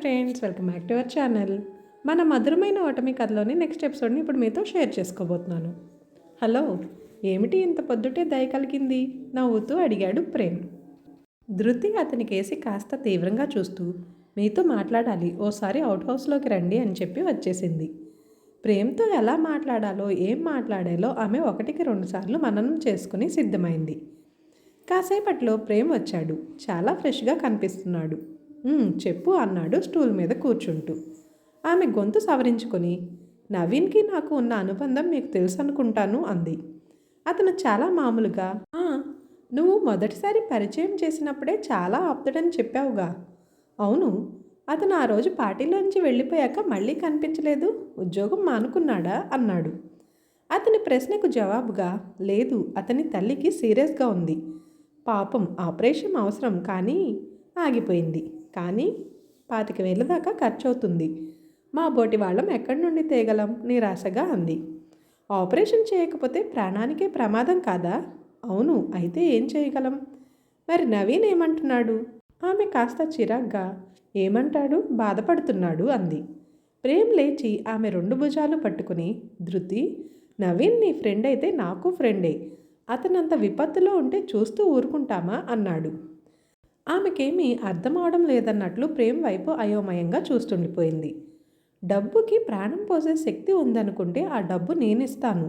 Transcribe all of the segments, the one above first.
Friends welcome back to our channel. మన మధురమైన ఓటమి కథలోని నెక్స్ట్ ఎపిసోడ్ని ఇప్పుడు మీతో షేర్ చేసుకోబోతున్నాను. హలో ఏమిటి ఇంత పొద్దుటే దయ కలిగింది? నవ్వుతూ అడిగాడు ప్రేమ్. ధృతి అతని కేసి కాస్త తీవ్రంగా చూస్తూ మీతో మాట్లాడాలి ఓసారి అవుట్ హౌస్లోకి రండి అని చెప్పి వచ్చేసింది. ప్రేమ్తో ఎలా మాట్లాడాలో ఏం మాట్లాడాలో ఆమె ఒకటికి రెండుసార్లు మననం చేసుకుని సిద్ధమైంది. కాసేపట్లో ప్రేమ్ వచ్చాడు చాలా ఫ్రెష్గా కనిపిస్తున్నాడు. చెప్పు అన్నాడు స్టూల్ మీద కూర్చుంటూ. ఆమె గొంతు సవరించుకొని నవీన్కి నాకు ఉన్న అనుబంధం మీకు తెలుసు అనుకుంటాను అంది. అతను చాలా మామూలుగా నువ్వు మొదటిసారి పరిచయం చేసినప్పుడే చాలా ఆప్తుడని చెప్పావుగా. అవును అతను ఆ రోజు పార్టీలోంచి వెళ్ళిపోయాక మళ్ళీ కనిపించలేదు ఉద్యోగం మానుకున్నాడా అన్నాడు. అతని ప్రశ్నకు జవాబుగా లేదు అతని తల్లికి సీరియస్గా ఉంది. పాపం ఆపరేషన్ అవసరం కానీ ఆగిపోయింది. కానీ పాతిక వేల దాకా ఖర్చు అవుతుంది మా బోటి వాళ్ళం ఎక్కడి నుండి తేగలం? నిరాశగా అంది. ఆపరేషన్ చేయకపోతే ప్రాణానికే ప్రమాదం కాదా? అవును అయితే ఏం చేయగలం? మరి నవీన్ ఏమంటున్నాడు? ఆమె కాస్త చిరాగ్గా ఏమంటాడు? బాధపడుతున్నాడు అంది. ప్రేమ్ లేచి ఆమె రెండు భుజాలు పట్టుకుని ధృతి నవీన్ నీ ఫ్రెండ్ అయితే నాకు ఫ్రెండే. అతనంత విపత్తులో ఉంటే చూస్తూ ఊరుకుంటామా? అన్నాడు. ఆమెకేమీ అర్థం అవడం లేదన్నట్లు ప్రేమ్ వైపు అయోమయంగా చూస్తుండిపోయింది. డబ్బుకి ప్రాణం పోసే శక్తి ఉందనుకుంటే ఆ డబ్బు నేనిస్తాను.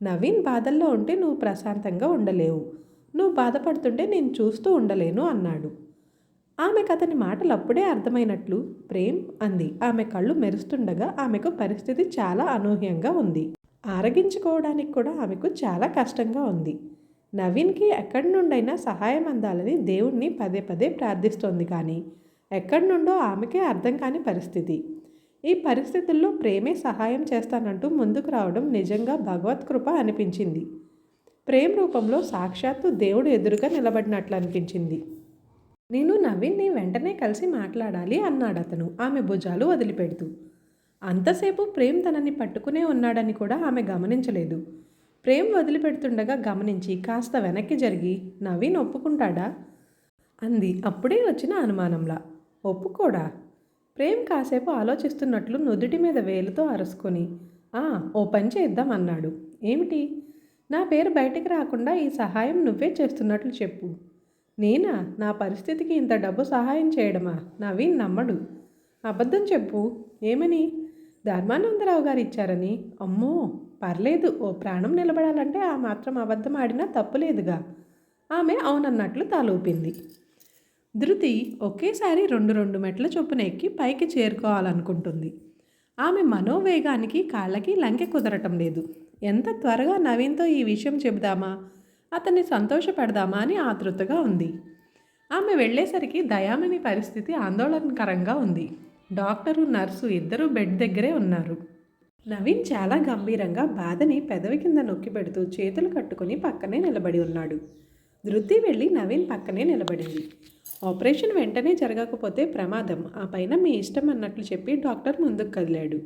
నవీన్ బాధల్లో ఉంటే నువ్వు ప్రశాంతంగా ఉండలేవు. నువ్వు బాధపడుతుంటే నేను చూస్తూ ఉండలేను అన్నాడు. ఆమెకు అతని మాటలు అప్పుడే అర్థమైనట్లు ప్రేమ్ అంది. ఆమె కళ్ళు మెరుస్తుండగా ఆమెకు పరిస్థితి చాలా అనూహ్యంగా ఉంది. ఆరగించుకోవడానికి కూడా ఆమెకు చాలా కష్టంగా ఉంది. నవీన్కి ఎక్కడి నుండైనా సహాయం అందాలని దేవుణ్ణి పదే పదే ప్రార్థిస్తోంది కానీ ఎక్కడి నుండో ఆమెకే అర్థం కాని పరిస్థితి. ఈ పరిస్థితుల్లో ప్రేమే సహాయం చేస్తానంటూ ముందుకు రావడం నిజంగా భగవత్ కృప అనిపించింది. ప్రేమ్ రూపంలో సాక్షాత్తు దేవుడు ఎదురుగా నిలబడినట్లు అనిపించింది. నేను నవీన్ని వెంటనే కలిసి మాట్లాడాలి అన్నాడు అతను ఆమె భుజాలు వదిలిపెడుతూ. అంతసేపు ప్రేమ్ తనని పట్టుకునే ఉన్నాడని కూడా ఆమె గమనించలేదు. ప్రేమ్ వదిలిపెడుతుండగా గమనించి కాస్త వెనక్కి జరిగి నవీన్ ఒప్పుకుంటాడా? అంది. అప్పుడే వచ్చిన అనుమానంలా. ఒప్పుకోడా? ప్రేమ్ కాసేపు ఆలోచిస్తున్నట్లు నుదుటి మీద వేలుతో అరుసుకొని "ఆ, ఓ పని చేద్దాం అన్నాడు. ఏమిటి? నా పేరు బయటికి రాకుండా ఈ సహాయం నువ్వే చేస్తున్నట్లు చెప్పు. నేనా? నా పరిస్థితికి ఇంత డబ్బు సహాయం చేయడమా? నవీన్ నమ్మడు. అబద్ధం చెప్పు. ఏమని? ధర్మానందరావు గారు ఇచ్చారని? అమ్మో! పర్లేదు ఓ ప్రాణం నిలబడాలంటే ఆ మాత్రం అబద్ధం ఆడినా తప్పులేదుగా ఆమె అవునన్నట్లు తాలూపింది. ధృతి ఒకేసారి రెండు రెండు మెట్ల చొప్పున ఎక్కి పైకి చేరుకోవాలనుకుంటుంది. ఆమె మనోవేగానికి కాళ్ళకి లంకె కుదరటం లేదు. ఎంత త్వరగా నవీన్తో ఈ విషయం చెబుదామా? అతన్ని సంతోషపెడదామా అని ఆతృతగా ఉంది. ఆమె వెళ్ళేసరికి దయామణి పరిస్థితి ఆందోళనకరంగా ఉంది. డాక్టరు నర్సు ఇద్దరూ బెడ్ దగ్గరే ఉన్నారు. నవీన్ చాలా గంభీరంగా బాధని పెదవి కింద నొక్కి పెడుతూ చేతులు కట్టుకుని పక్కనే నిలబడి ఉన్నాడు. ధృతి వెళ్ళి నవీన్ పక్కనే నిలబడింది. ఆపరేషన్ వెంటనే జరగకపోతే ప్రమాదం. ఆ పైన మీ ఇష్టం అన్నట్లు చెప్పి డాక్టర్ ముందుకు కదిలాడు.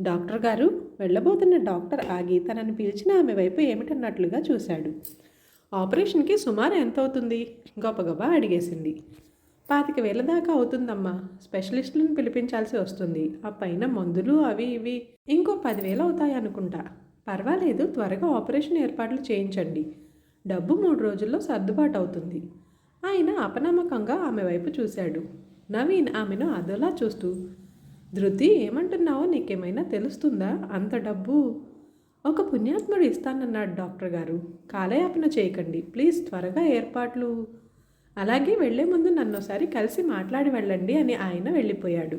డాక్టర్ గారు వెళ్ళబోతున్న డాక్టర్ ఆగి తనని పిలిచిన ఆమె వైపు ఏమిటన్నట్లుగా చూశాడు. ఆపరేషన్కి సుమారు ఎంత అవుతుంది గొప్ప అడిగేసింది. పాతిక వేల దాకా అవుతుందమ్మా. స్పెషలిస్టులను పిలిపించాల్సి వస్తుంది. ఆ పైన మందులు అవి ఇవి ఇంకో పదివేలు అవుతాయి అనుకుంటా. పర్వాలేదు త్వరగా ఆపరేషన్ ఏర్పాట్లు చేయించండి. డబ్బు మూడు రోజుల్లో సర్దుబాటు అవుతుంది. ఆయన అపనమ్మకంగా ఆమె వైపు చూశాడు. నవీన్ ఆమెను అదోలా చూస్తూ ధృతి ఏమంటున్నావో నీకేమైనా తెలుస్తుందా? అంత డబ్బు ఒక పుణ్యాత్ముడు ఇస్తానన్నాడు డాక్టర్ గారు. కాలయాపన చేయకండి. ప్లీజ్ త్వరగా ఏర్పాట్లు అలాగే వెళ్ళే ముందు నన్ను ఒకసారి కలిసి మాట్లాడి వెళ్ళండి అని ఆయన వెళ్ళిపోయాడు.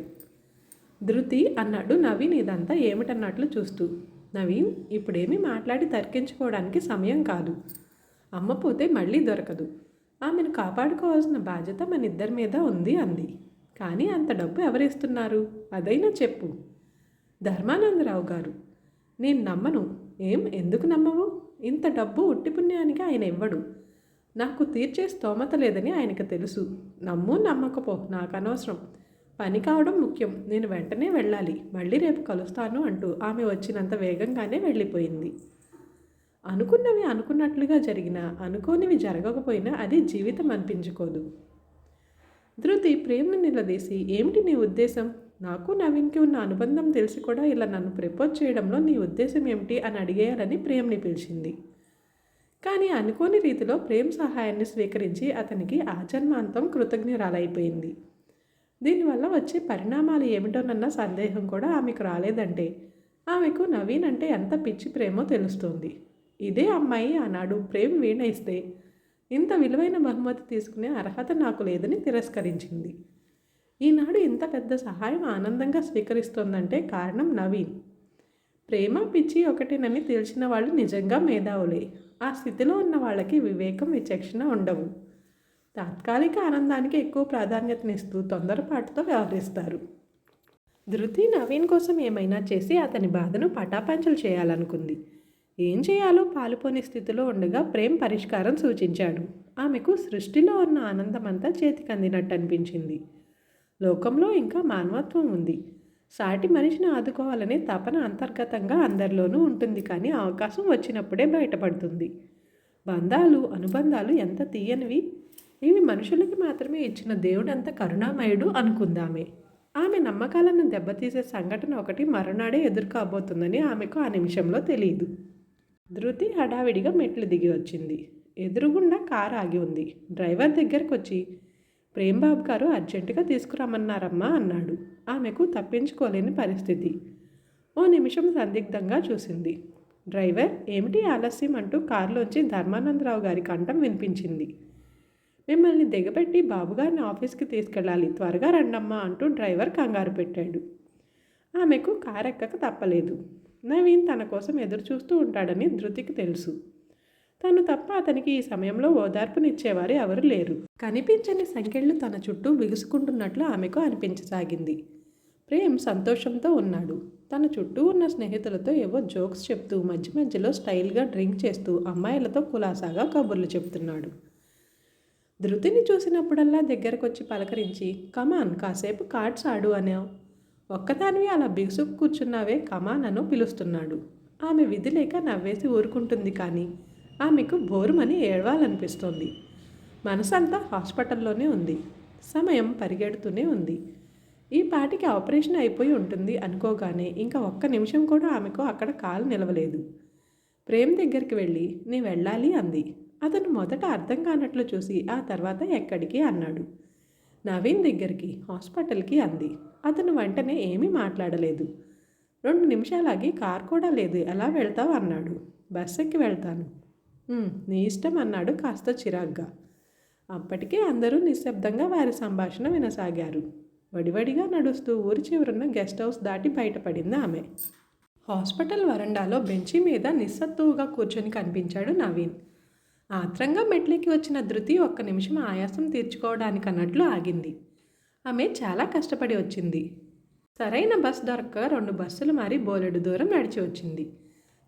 ధృతి అన్నాడు నవీన్ ఇదంతా ఏమిటన్నట్లు చూస్తూ. నవీన్ ఇప్పుడేమీ మాట్లాడి తర్కించుకోవడానికి సమయం కాదు. అమ్మ పోతే మళ్ళీ దొరకదు. ఆమెను కాపాడుకోవాల్సిన బాధ్యత మన ఇద్దరి మీద ఉంది అంది. కానీ అంత డబ్బు ఎవరిస్తున్నారు? అదైనా చెప్పు. ధర్మానందరావు గారు నేను నమ్మను. ఏం ఎందుకు నమ్మవు? ఇంత డబ్బు ఉట్టి పుణ్యానికి ఆయన ఇవ్వడు. నాకు తీర్చే స్తోమత లేదని ఆయనకు తెలుసు. నమ్ము నమ్మకపో నాకు అనవసరం పని కావడం ముఖ్యం. నేను వెంటనే వెళ్ళాలి. మళ్ళీ రేపు కలుస్తాను అంటూ ఆమె వచ్చినంత వేగంగానే వెళ్ళిపోయింది. అనుకున్నవి అనుకున్నట్లుగా జరిగినా అనుకోనివి జరగకపోయినా అది జీవితం అనిపించుకోదు. ధృతి ప్రేమను నిలదీసి ఏమిటి నీ ఉద్దేశం? నాకు నవీన్కి ఉన్న అనుబంధం తెలిసి కూడా ఇలా నన్ను ప్రపోజ్ చేయడంలో నీ ఉద్దేశం ఏమిటి? అని అడిగేయాలని ప్రేమ్ని పిలిచింది. కానీ అనుకోని రీతిలో ప్రేమ్ సహాయాన్ని స్వీకరించి అతనికి ఆజన్మాంతం కృతజ్ఞురాలైపోయింది. దీనివల్ల వచ్చే పరిణామాలు ఏమిటోనన్న సందేహం కూడా ఆమెకు రాలేదంటే ఆమెకు నవీన్ అంటే ఎంత పిచ్చి ప్రేమో తెలుస్తోంది. ఇదే అమ్మాయి ఆనాడు ప్రేమ్ వీణ ఇస్తే ఇంత విలువైన బహుమతి తీసుకునే అర్హత నాకు లేదని తిరస్కరించింది. ఈనాడు ఇంత పెద్ద సహాయం ఆనందంగా స్వీకరిస్తోందంటే కారణం నవీన్. ప్రేమ పిచ్చి ఒకటేనని తెలిసిన వాళ్ళు నిజంగా మేధావులే. ఆ స్థితిలో ఉన్న వాళ్ళకి వివేకం విచక్షణ ఉండవు. తాత్కాలిక ఆనందానికి ఎక్కువ ప్రాధాన్యతనిస్తూ తొందరపాటుతో వ్యవహరిస్తారు. ధృతి నవీన్ కోసం ఏమైనా చేసి అతని బాధను పటాపంచలు చేయాలనుకుంది. ఏం చేయాలో పాలుపోని స్థితిలో ఉండగా ప్రేమ్ పరిష్కారం సూచించాడు. ఆమెకు సృష్టిలో ఉన్న ఆనందమంతా చేతికి అందినట్టు అనిపించింది. లోకంలో ఇంకా మానవత్వం ఉంది. సాటి మనిషిని ఆదుకోవాలనే తపన అంతర్గతంగా అందరిలోనూ ఉంటుంది కానీ అవకాశం వచ్చినప్పుడే బయటపడుతుంది. బంధాలు అనుబంధాలు ఎంత తీయనివి? ఇవి మనుషులకి మాత్రమే ఇచ్చిన దేవుడంత కరుణామయుడు అనుకుందామే. ఆమె నమ్మకాలను దెబ్బతీసే సంఘటన ఒకటి మరునాడే ఎదుర్కోబోతుందని ఆమెకు ఆ నిమిషంలో తెలియదు ధృతి హడావిడిగా మెట్లు దిగి వచ్చింది. ఎదురుగుండా కారు ఆగి ఉంది. డ్రైవర్ దగ్గరకు వచ్చి ప్రేమ్బాబు గారు అర్జెంటుగా తీసుకురమ్మన్నారమ్మా అన్నాడు. ఆమెకు తప్పించుకోలేని పరిస్థితి. ఓ నిమిషం సందిగ్ధంగా చూసింది. డ్రైవర్ ఏమిటి ఆలస్యం అంటూ కారులోంచి ధర్మానందరావు గారి కంఠం వినిపించింది. మిమ్మల్ని దిగబెట్టి బాబుగారిని ఆఫీస్కి తీసుకెళ్ళాలి త్వరగా రండమ్మా అంటూ డ్రైవర్ కంగారు పెట్టాడు. ఆమెకు కారెక్కక తప్పలేదు. నవీన్ తన కోసం ఎదురు చూస్తూ ఉంటాడని ధృతికి తెలుసు. తను తప్ప అతనికి ఈ సమయంలో ఓదార్పునిచ్చేవారు ఎవరు లేరు. కనిపించని సంఖ్యలు తన చుట్టూ బిగుసుకుంటున్నట్లు ఆమెకు అనిపించసాగింది. ప్రేమ్ సంతోషంతో ఉన్నాడు. తన చుట్టూ ఉన్న స్నేహితులతో ఏవో జోక్స్ చెప్తూ మధ్య మధ్యలో స్టైల్గా డ్రింక్ చేస్తూ అమ్మాయిలతో కులాసాగా కబుర్లు చెప్తున్నాడు. ధృతిని చూసినప్పుడల్లా దగ్గరకొచ్చి పలకరించి కమాన్ కాసేపు కార్డ్స్ ఆడు అనావు ఒక్కదానివి అలా బిగుసుకు కూర్చున్నావే కమాన్ అను పిలుస్తున్నాడు. ఆమె విధి లేక నవ్వేసి ఊరుకుంటుంది కానీ ఆమెకు బోరుమని ఏడవాలనిపిస్తోంది. మనసంతా హాస్పిటల్లోనే ఉంది. సమయం పరిగెడుతూనే ఉంది. ఈ పాటికి ఆపరేషన్ అయిపోయి ఉంటుంది అనుకోగానే ఇంకా ఒక్క నిమిషం కూడా ఆమెకు అక్కడ కాలు నిలవలేదు. ప్రేమ్ దగ్గరికి వెళ్ళి నీ వెళ్ళాలి అంది. అతను మొదట అర్థం కానట్లు చూసి ఆ తర్వాత ఎక్కడికి అన్నాడు. నవీన్ దగ్గరికి హాస్పిటల్కి అంది. అతను వెంటనే ఏమీ మాట్లాడలేదు. రెండు నిమిషాలాగి కార్ కూడా లేదు ఎలా వెళ్తావు అన్నాడు. బస్ ఎక్కి వెళ్తాను నీ ఇష్టం అన్నాడు కాస్త చిరాగ్గా. అప్పటికే అందరూ నిశ్శబ్దంగా వారి సంభాషణ వినసాగారు. వడివడిగా నడుస్తూ ఊరి చివరున్న గెస్ట్ హౌస్ దాటి బయటపడింది ఆమె. హాస్పిటల్ వరండాలో బెంచి మీద నిస్సత్తువుగా కూర్చొని కనిపించాడు నవీన్. ఆత్రంగా మెట్లెక్కి వచ్చిన ధృతి ఒక్క నిమిషం ఆయాసం తీర్చుకోవడానికి అన్నట్లు ఆగింది. ఆమె చాలా కష్టపడి వచ్చింది. సరైన బస్ దొరక్క రెండు బస్సులు మారి బోలెడు దూరం నడిచి వచ్చింది.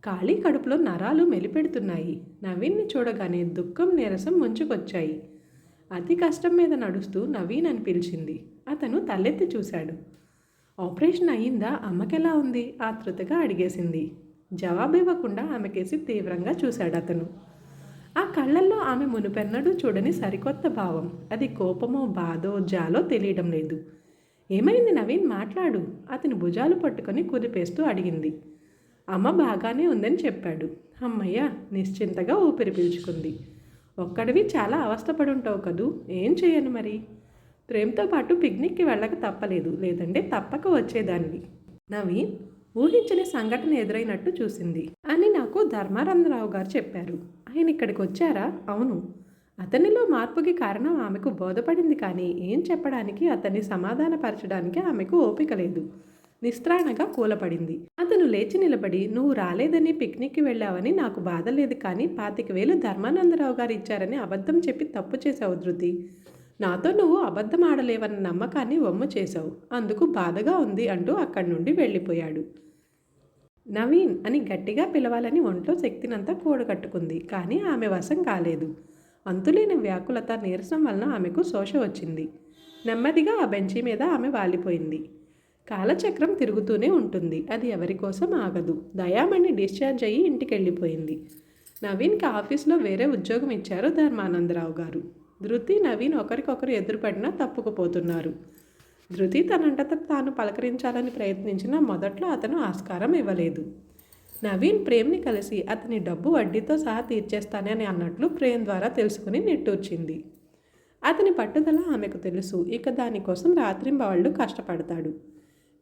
ఖాళీ కడుపులో నరాలు మెలిపెడుతున్నాయి. నవీన్ని చూడగానే దుఃఖం నీరసం ముంచుకొచ్చాయి. అతి కష్టం మీద నడుస్తూ నవీన్ అని పిలిచింది. అతను తలెత్తి చూశాడు. ఆపరేషన్ అయ్యిందా? అమ్మకెలా ఉంది? ఆతృతగా అడిగేసింది. జవాబు ఇవ్వకుండా ఆమెకేసి తీవ్రంగా చూశాడు అతను ఆ కళ్ళల్లో ఆమె మునుపెన్నడూ చూడని సరికొత్త భావం. అది కోపమో బాధో జాలో తెలియడం లేదు. ఏమైంది నవీన్? మాట్లాడు. అతని భుజాలు పట్టుకొని కుదిపేస్తూ అడిగింది. అమ్మ బాగానే ఉందని చెప్పాడు. అమ్మయ్య నిశ్చింతగా ఊపిరి పీల్చుకుంది. ఒక్కడివి చాలా అవస్థపడుంటావు కదూ? ఏం చేయను మరి? ప్రేమతో పాటు పిక్నిక్కి వెళ్ళక తప్పలేదు. లేదంటే తప్పక వచ్చేదాన్ని నవీన్ ఊహించని సంఘటన ఎదురైనట్టు చూసింది. అని నాకు ధర్మానందరావు గారు చెప్పారు. ఆయన ఇక్కడికి వచ్చారా? అవును. అతనిలో మార్పుకి కారణం ఆమెకు బోధపడింది కానీ ఏం చెప్పడానికి అతన్ని సమాధానపరచడానికి ఆమెకు ఓపిక లేదు. నిస్త్రాణగా కూలపడింది. అతను లేచి నిలబడి నువ్వు రాలేదని పిక్నిక్కి వెళ్ళావని నాకు బాధ లేదు కానీ పాతిక వేలు ధర్మానందరావు గారు ఇచ్చారని అబద్ధం చెప్పి తప్పు చేశావు ధృతి. నాతో నువ్వు అబద్ధం ఆడలేవన్న నమ్మకాన్ని వమ్ము చేశావు. అందుకు బాధగా ఉంది అంటూ అక్కడి నుండి వెళ్ళిపోయాడు. నవీన్ అని గట్టిగా పిలవాలని ఒంట్లో శక్తినంతా కూడగట్టుకుంది. కానీ ఆమె వశం కాలేదు. అంతులేని వ్యాకులత నీరసం వలన ఆమెకు శోష వచ్చింది. నెమ్మదిగా ఆ బెంచి మీద ఆమె వాలిపోయింది. కాలచక్రం తిరుగుతూనే ఉంటుంది. అది ఎవరి కోసం ఆగదు. దయామణి డిశ్చార్జ్ అయ్యి ఇంటికి వెళ్ళిపోయింది నవీన్కి ఆఫీస్లో వేరే ఉద్యోగం ఇచ్చారు ధర్మానందరావు గారు. ధృతి నవీన్ ఒకరికొకరు ఎదురుపడినా తప్పుకుపోతున్నారు. ధృతి తనంతట తాను పలకరించాలని ప్రయత్నించిన మొదట్లో అతను ఆస్కారం ఇవ్వలేదు. నవీన్ ప్రేమ్ని కలిసి అతని డబ్బు వడ్డీతో సహా తీర్చేస్తానని అన్నట్లు ప్రేమ్ ద్వారా తెలుసుకుని నిట్టూర్చింది. అతని పట్టుదల ఆమెకు తెలుసు ఇక దానికోసం రాత్రింబవళ్ళు కష్టపడతాడు.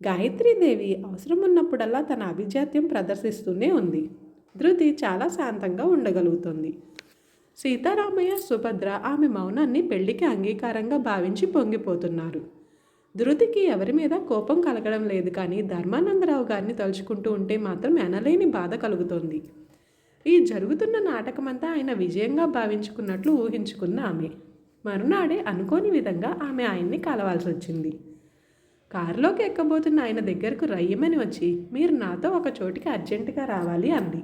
గాయత్రీదేవి అవసరం ఉన్నప్పుడల్లా తన అభిజాత్యం ప్రదర్శిస్తూనే ఉంది. ధృతి చాలా శాంతంగా ఉండగలుగుతుంది. సీతారామయ్య సుభద్ర ఆమె మౌనాన్ని పెళ్ళికి అంగీకారంగా భావించి పొంగిపోతున్నారు. ధృతికి ఎవరి మీద కోపం కలగడం లేదు కానీ ధర్మానందరావు గారిని తలుచుకుంటూ ఉంటే మాత్రం ఎనలేని బాధ కలుగుతోంది. ఈ జరుగుతున్న నాటకమంతా ఆయన విజయంగా భావించుకున్నట్లు ఊహించుకున్న ఆమె. మరునాడే అనుకోని విధంగా ఆమె ఆయన్ని కలవాల్సి వచ్చింది. కారులోకి ఎక్కబోతున్న ఆయన దగ్గరకు రయ్యమని వచ్చి మీరు నాతో ఒక చోటికి అర్జెంటుగా రావాలి అంది.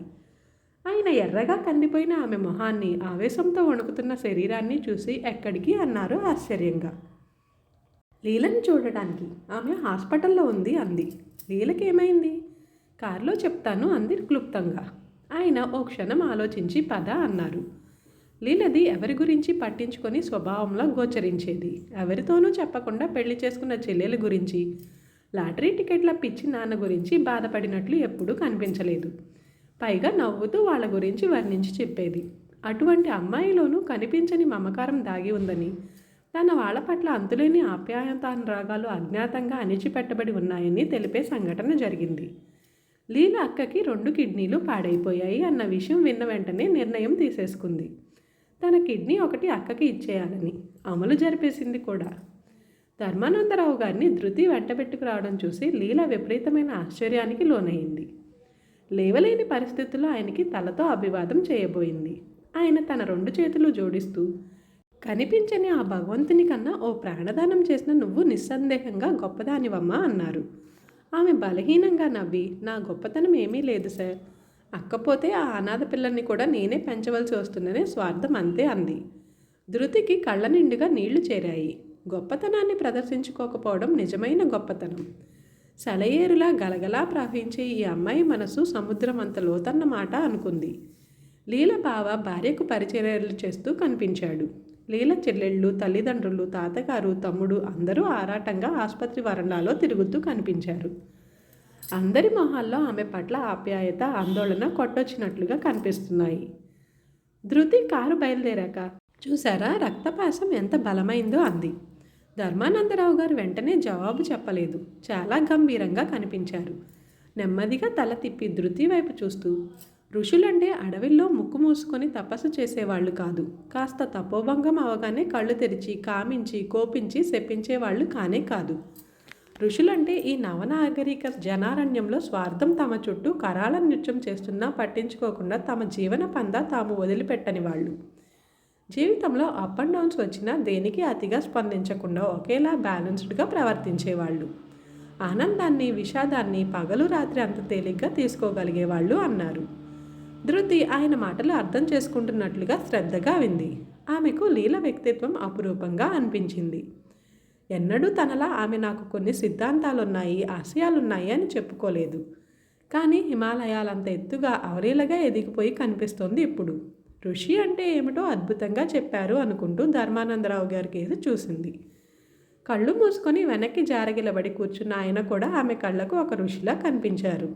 ఆయన ఎర్రగా కందిపోయిన ఆమె మొహాన్ని ఆవేశంతో వణుకుతున్న శరీరాన్ని చూసి ఎక్కడికి అన్నారు ఆశ్చర్యంగా. లీలను చూడడానికి ఆమె హాస్పిటల్లో ఉంది అంది. లీలకి ఏమైంది కారులో చెప్తాను అంది క్లుప్తంగా. ఆయన ఓ క్షణం ఆలోచించి పద అన్నారు. లీలది ఎవరి గురించి పట్టించుకొని స్వభావంలో గోచరించేది? ఎవరితోనూ చెప్పకుండా పెళ్ళి చేసుకున్న చెల్లెల గురించి లాటరీ టికెట్ల పిచ్చి నాన్న గురించి బాధపడినట్లు ఎప్పుడూ కనిపించలేదు. పైగా నవ్వుతూ వాళ్ళ గురించి వర్ణించి చెప్పేది. అటువంటి అమ్మాయిలోనూ కనిపించని మమకారం దాగి ఉందని తన వాళ్ళ పట్ల అంతులేని ఆప్యాయతానురాగాలు అజ్ఞాతంగా అణిచిపెట్టబడి ఉన్నాయని తెలిపే సంఘటన జరిగింది. లీల అక్కకి రెండు కిడ్నీలు పాడైపోయాయి అన్న విషయం విన్న వెంటనే నిర్ణయం తీసేసుకుంది. తన కిడ్నీ ఒకటి అక్కకి ఇచ్చేయాలని అమలు జరిపేసింది కూడా. ధర్మానందరావు గారిని ధృతి వెంటబెట్టుకు రావడం చూసి లీల విపరీతమైన ఆశ్చర్యానికి లోనైంది. లేవలేని పరిస్థితుల్లో ఆయనకి తలతో అభివాదం చేయబోయింది. ఆయన తన రెండు చేతులు జోడిస్తూ కనిపించని ఆ భగవంతుని కన్నా ఓ ప్రాణదానం చేసిన నువ్వు నిస్సందేహంగా గొప్పదానివమ్మా అన్నారు. ఆమె బలహీనంగా నవ్వి నా గొప్పతనం ఏమీ లేదు సార్. అక్కపోతే ఆ అనాథ పిల్లల్ని కూడా నేనే పెంచవలసి వస్తుందనే స్వార్థం అంతే అంది. ధృతికి కళ్ళ నిండుగా నీళ్ళు చేరాయి. గొప్పతనాన్ని ప్రదర్శించుకోకపోవడం నిజమైన గొప్పతనం. సెలయేరులా గలగలా ప్రవహించే ఈ అమ్మాయి మనసు సముద్రం అంత లోతన్న మాట అనుకుంది. లీల బావ భార్యకు పరిచర్యలు చేస్తూ కనిపించాడు. లీల చెల్లెళ్ళు తల్లిదండ్రులు తాతగారు తమ్ముడు అందరూ ఆరాటంగా ఆసుపత్రి వరండాలో తిరుగుతూ కనిపించారు. అందరి మొహాల్లో ఆమె పట్ల ఆప్యాయత ఆందోళన కొట్టొచ్చినట్లుగా కనిపిస్తున్నాయి. ధృతి కారు బయలుదేరాక చూసారా రక్తపాసం ఎంత బలమైందో అంది. ధర్మానందరావు గారు వెంటనే జవాబు చెప్పలేదు. చాలా గంభీరంగా కనిపించారు. నెమ్మదిగా తల తిప్పి ధృతి వైపు చూస్తూ ఋషులంటే అడవిలో ముక్కు మూసుకొని తపస్సు చేసేవాళ్ళు కాదు. కాస్త తపోభంగం అవగానే కళ్ళు తెరిచి కామించి కోపించి శపించేవాళ్ళు కానే కాదు. ఋషులంటే ఈ నవనాగరిక జనారణ్యంలో స్వార్థం తమ చుట్టూ కరాల నృత్యం చేస్తున్నా పట్టించుకోకుండా తమ జీవన పంద తాము వదిలిపెట్టని వాళ్ళు. జీవితంలో అప్ అండ్ డౌన్స్ వచ్చినా దేనికి అతిగా స్పందించకుండా ఒకేలా బ్యాలెన్స్డ్గా ప్రవర్తించేవాళ్ళు. ఆనందాన్ని విషాదాన్ని పగలు రాత్రి అంత తేలిగ్గా తీసుకోగలిగేవాళ్ళు అన్నారు. ధృతి ఆయన మాటలు అర్థం చేసుకుంటున్నట్లుగా శ్రద్ధగా వింది. ఆమెకు లీల వ్యక్తిత్వం అపురూపంగా అనిపించింది. ఎన్నడూ తనలా ఆమె నాకు కొన్ని సిద్ధాంతాలున్నాయి ఆశయాలున్నాయి అని చెప్పుకోలేదు. కానీ హిమాలయాలంత ఎత్తుగా అవలీలగా ఎదిగిపోయి కనిపిస్తోంది ఇప్పుడు. ఋషి అంటే ఏమిటో అద్భుతంగా చెప్పారు అనుకుంటూ ధర్మానందరావు గారి కేసు చూసింది. కళ్ళు మూసుకొని వెనక్కి జారగిలబడి కూర్చున్న ఆయన కూడా ఆమె కళ్ళకు ఒక ఋషిలా కనిపించారు.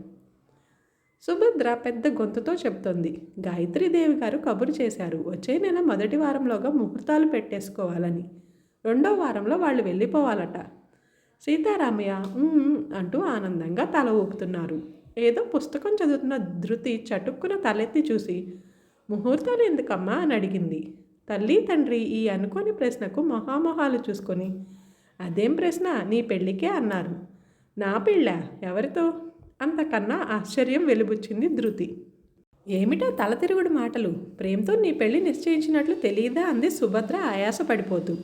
సుభద్ర పెద్ద గొంతుతో చెప్తోంది గాయత్రీదేవి గారు కబురు చేశారు వచ్చే నెల మొదటి వారంలోగా ముహూర్తాలు పెట్టేసుకోవాలని. రెండో వారంలో వాళ్ళు వెళ్ళిపోవాలట. సీతారామయ్య అంటూ ఆనందంగా తల ఊపుతున్నారు. ఏదో పుస్తకం చదువుతున్న ధృతి చటుక్కున తలెత్తి చూసి ముహూర్తాలు ఎందుకమ్మా అని అడిగింది. తల్లి తండ్రి ఈ అనుకోని ప్రశ్నకు మొహామొహాలు చూసుకొని అదేం ప్రశ్న? నీ పెళ్ళికే అన్నారు. నా పెళ్ళ? ఎవరితో? అంతకన్నా ఆశ్చర్యం వెలుబుచ్చింది ధృతి. ఏమిటో తల తిరుగుడు మాటలు? ప్రేమతో నీ పెళ్ళి నిశ్చయించినట్లు తెలియదా? అంది సుభద్ర ఆయాసపడిపోతూ.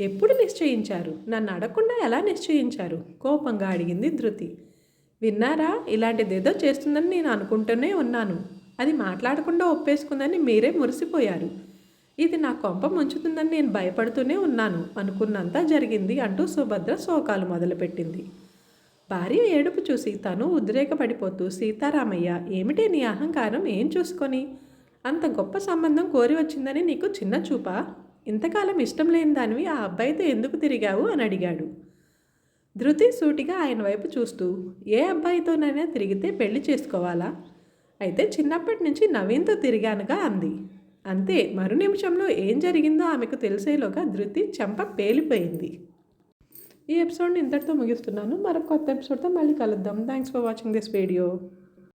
ఎప్పుడు నిశ్చయించారు? నన్ను అడగకుండా ఎలా నిశ్చయించారు? కోపంగా అడిగింది ధృతి. విన్నారా? ఇలాంటిదేదో చేస్తుందని నేను అనుకుంటూనే ఉన్నాను. అది మాట్లాడకుండా ఒప్పేసుకుందని మీరే మురిసిపోయారు. ఇది నా కొంప ముంచుతుందని నేను భయపడుతూనే ఉన్నాను. అనుకున్నంత జరిగింది అంటూ సుభద్ర శోకాలు మొదలుపెట్టింది. భార్య ఏడుపు చూసి తను ఉద్రేకపడిపోతూ సీతారామయ్య ఏమిటి నీ అహంకారం? ఏం చూసుకొని? అంత గొప్ప సంబంధం కోరి వచ్చిందని నీకు చిన్న చూపా? ఇంతకాలం ఇష్టం లేని దానివి ఆ అబ్బాయితో ఎందుకు తిరిగావు? అని అడిగాడు. ధృతి సూటిగా ఆయన వైపు చూస్తూ ఏ అబ్బాయితోనైనా తిరిగితే పెళ్ళి చేసుకోవాలా? అయితే చిన్నప్పటి నుంచి నవీన్తో తిరిగానుగా అంది. అంతే మరు నిమిషంలో ఏం జరిగిందో ఆమెకు తెలిసేలోగా ధృతి చెంప పేలిపోయింది. ఈ ఎపిసోడ్ని ఇంతటితో ముగిస్తున్నాను. మరొక కొత్త ఎపిసోడ్తో మళ్ళీ కలుద్దాం. Thanks for watching this video